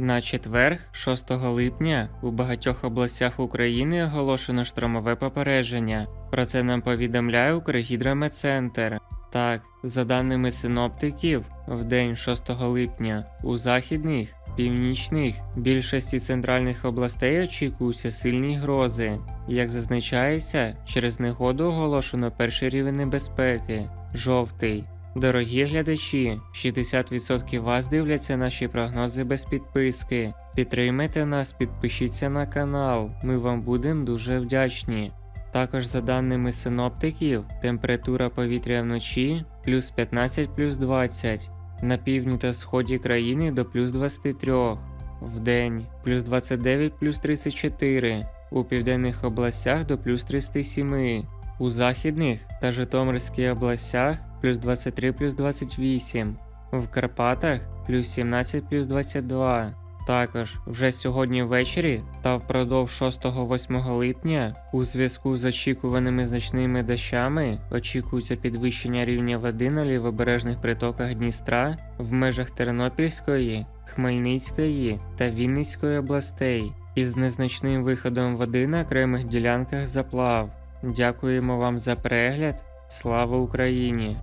На четвер, 6 липня, у багатьох областях України оголошено штормове попередження. Про це нам повідомляє Укргідрометцентр. Так, за даними синоптиків, в день 6 липня у західних, північних, більшості центральних областей очікуються сильні грози. Як зазначається, через негоду оголошено перший рівень небезпеки жовтий. Дорогі глядачі, 60% вас дивляться наші прогнози без підписки. Підтримайте нас, підпишіться на канал, ми вам будемо дуже вдячні. Також за даними синоптиків, температура повітря вночі плюс 15 плюс 20, на півдні та сході країни до плюс 23, в день плюс 29 плюс 34, у південних областях до плюс 37, у західних та Житомирській областях плюс 23 плюс 28, в Карпатах плюс 17 плюс 22. Також вже сьогодні ввечері та впродовж 6-8 липня у зв'язку з очікуваними значними дощами очікується підвищення рівня води на лівобережних притоках Дністра в межах Тернопільської, Хмельницької та Вінницької областей із незначним виходом води на окремих ділянках заплав. Дякуємо вам за перегляд. Слава Україні!